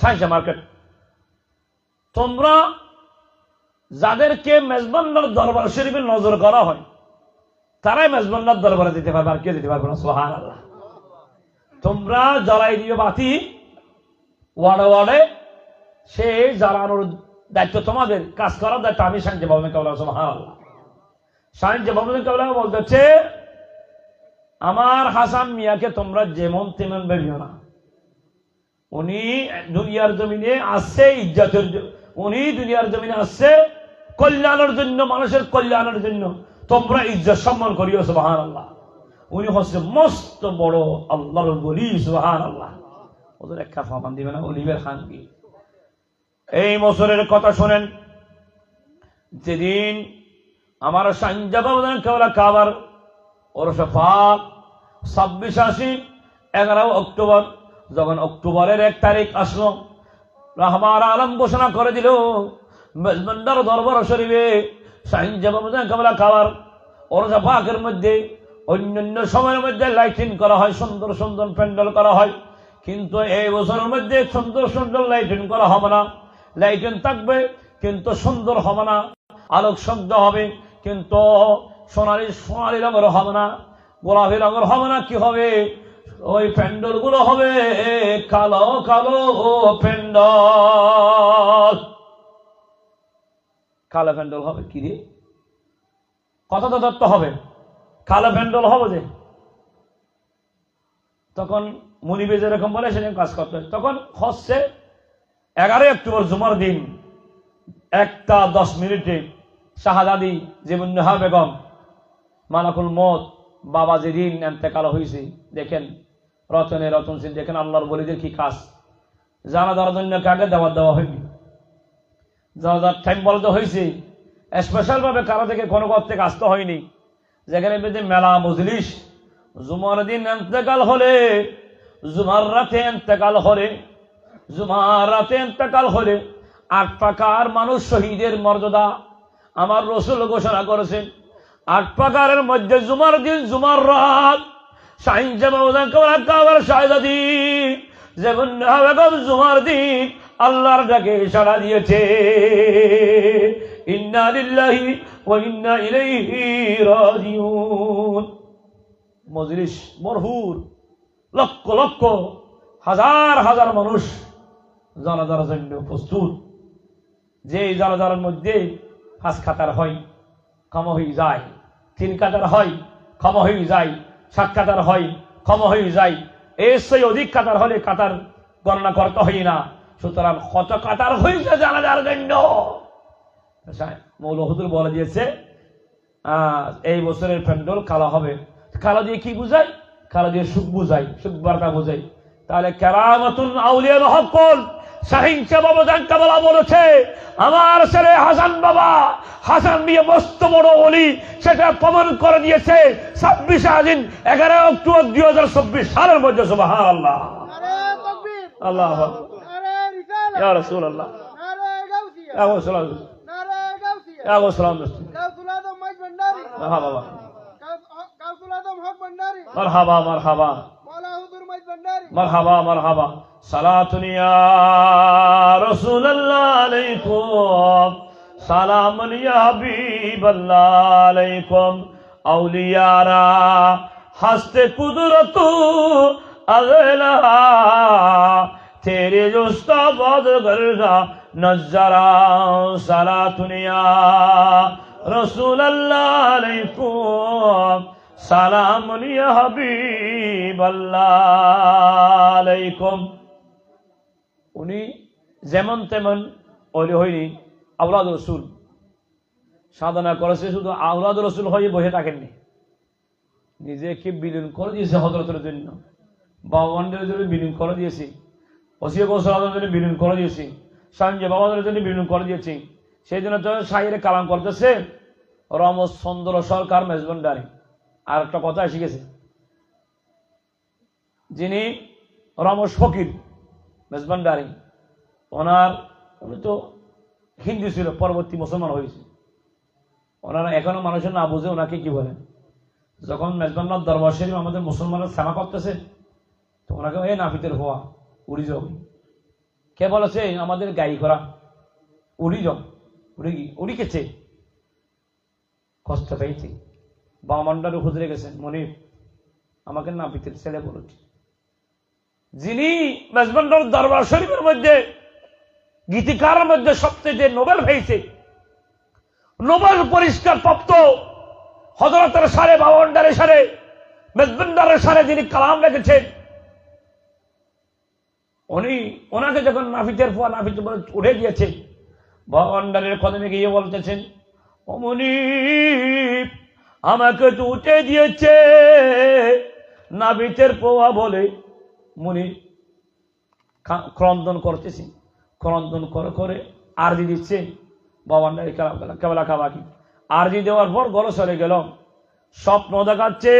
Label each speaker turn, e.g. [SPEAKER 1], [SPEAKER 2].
[SPEAKER 1] Science market. তোমরা যাদেরকে মেজবান্নার দরবার শরীফে নজর করা হয়, তারাই মেজবান্নার দরবারে দিতে পারবে, আর কেউ দিতে পারবে না? সোহান আল্লাহ তোমরা জ্বালাই দিও বাতি, ওয়ার্ডে ওয়ার্ডে। সে জ্বালানোর দায়িত্ব তোমাদের, কাজ করার দায়িত্ব আমি সাহায্য পাবো কেবল সোহান আল্লাহ সাহায্য পাবো কেবল বলতেছে আমার হাসান মিয়াকে তোমরা যেমন তেমন ভেবিও না। উনি দুনিয়ার জমিনে আসছে ইজ্জতের উনি দুনিয়ার জমিনে আসছে কল্যাণের জন্য, মানুষের কল্যাণের জন্য। তোমরা ইজ্জত সম্মান করিও সুবাহান আল্লাহ উনি হচ্ছে মস্ত বড় আল্লাহর বলি সুবাহান আল্লাহ ওদের একটা ফামান দিবে না অলিবের খান কি? এই বছরের কথা শোনেন, যেদিন আমার সঞ্জবাবদান কাবার সফাক ছাব্বিশ আশি, এগারো অক্টোবর যখন অক্টোবরের এক তারিখ আসলো রহমান আলম ঘোষণা করে দিল মেজমন্ডার দরবার শরীফে সাইনজাবাবদান কেবলা খাবার ওর সফাকের মধ্যে অন্যান্য সময়ের মধ্যে লাইটিং করা হয়, সুন্দর সুন্দর প্যান্ডেল করা হয়। কিন্তু এই বছরের মধ্যে সুন্দর সুন্দর লাইটিং করা হবে না। লাইটিং থাকবে, কিন্তু সুন্দর হবে না। আলোক শব্দ হবে, কিন্তু সোনালি সোনালি রঙের হবে না। গোলাপি রঙের হবে না, কি হবে? ওই প্যান্ডেলগুলো হবে কালো কালো ও প্যান্ডল কালো প্যান্ডেল হবে কি রে? কত তত্ত্ব হবে। কালো প্যান্ডল হবে যে। তখন মনিবে যেরকম বলে সেরকম কাজ করতে। তখন হচ্ছে এগারোই অক্টোবর জুমার দিন, একটা দশ মিনিটে শাহাদাদি জীবন্নহা বেগম, মালাকুল মত বাবা যেদিন এন্তেকাল হয়েছে দেখেন রতন সিং দেখেন আল্লাহর বলিদের কি কাজ? জানা দেওয়ার জন্য কাকে দেওয়া দেওয়া হয়নি? জানাজার টাইম বলতে হয়েছে স্পেশালভাবে কারও থেকে কোনো ঘর থেকে আসতে হয়নি। যেখানে বেঁধে মেলা মজলিস, জুমার দিন এন্তেকাল হলে, জুমার রাতে এন্তেকাল হলে, জুমার রাতে এন্তেকাল হলে, আট পাকার মানুষ শহীদের মর্যাদা আমার রসুল ঘোষণা করেছেন। আট পাকারের মধ্যে জুমার দিন, জুমার রাত যেমন বেগম জুমার দিন, আল্লাহর ডাকে সাড়া দিয়েছে। ইন্না লিল্লাহি ওয়া ইন্না ইলাইহি রাজিউন। মজলিস মরহুর লক্ষ লক্ষ, হাজার হাজার মানুষ জানাজার জন্য প্রস্তুত। যে জানাজার মধ্যে পাঁচ খাতার হয়, ক্ষমা হয়ে যায়। তিন কাতার হয়, ক্ষমা হয়ে যায়। সাত কাতার হয়, ক্ষমা হয়ে যায়। এর সেই অধিক কাতার হলে কাতার গণনা করতে হয় না। সুতরাং কত কাতার হয়েছে জানাজার জন্য? মৌল হুদুর বলে দিয়েছে এই বছরের প্যান্ডল কালো হবে। কালো দিয়ে কি বুঝায়? কালো দিয়ে সুখ বুঝাই সুখ বার্তা বুঝাই তাহলে কেরামতুন আউলিয়ার হকল শাহিন বাবা জানকাবালা বলেছে আমার ছেলে হাসান বাবা হাসান দিয়ে মস্ত বড় অলি সেটা প্রমাণ করে দিয়েছে ছাব্বিশে আজিন এগারো অক্টোবর দুই হাজার চব্বিশ সালের মধ্যে সুবাহ আল্লাহ আল্লাহ
[SPEAKER 2] রিসালা
[SPEAKER 1] আল্লাহ মারহাবা মারহাবা। مرحبا مرحبا. سلام یا رسول اللہ علیکم. سلامن یا حبیب اللہ علیکم اولیارا ہست قدرت اغلا تیرے جو استاد گرگا نظرا سلام یا رسول اللہ علیکم. সালাম আলাইকুম। উনি যেমন তেমন অলি হয়নি আউলাদ রসুল। সাধনা করেছে শুধু আউলাদ রসুল হয়ে বসে থাকেননি। নিজেকে বিলীন করে দিয়েছে হজরতের জন্য? বাবানের জন্য বিলীন করে দিয়েছি। ওসিয়া গোসলাদের জন্য বিলীন করে দিয়েছি। সঞ্জয় বাবাদের জন্য বিলীন করে দিয়েছি। সেই জন্য সাহিরে কালাম করতেছে রমজ চন্দ্র সরকার মেজবন্ডারি আর একটা কথা এসে গেছে যিনি রমেশ ফকির মেজবান্ডারি ওনার, উনি তো হিন্দু ছিল, পরবর্তী মুসলমান হয়েছে। ওনারা এখনও মানুষের না বুঝে ওনাকে কি বলেন। যখন মেজবান্নার দরবার শরীফ আমাদের মুসলমানের সেবা করতেছে, তো ওনাকে এই নাফিতের হওয়া উড়ি যাও কে বলেছে, আমাদের গাড়ি করা উড়ি জন উড়ি কি? উড়ি গেছে? কষ্ট পেয়েছি। বামান্ডারে হুজরে গেছেন মনির আমাকে না পিতের ছেলে বলেছে যিনি মেজবান্ডার দরবার শরীফের মধ্যে গীতিকারের মধ্যে সবচেয়ে নোবেল হয়েছে, নোবেল পরিষ্কার প্রাপ্ত হজরতের সারে বাবান্ডারের সারে মেজবান্ডারের সারে যিনি কালাম রেখেছেন, উনি ওনাকে যখন নাফিতের পোয়া নাফিত বলে উঠে দিয়েছে বাবান্ডারের কদমে গিয়ে বলতেছেন অমনি আমাকে তো উঠে দিয়েছে। নাবিতের পোয়া বলে, মুনি ক্রন্দন করতেছি। ক্রন্দন করে করে আরজি দিচ্ছে। বাবান্ডারি কেবলা খাবা কি? আরজি দেওয়ার পর গল সরে গেল স্বপ্ন দেখাচ্ছে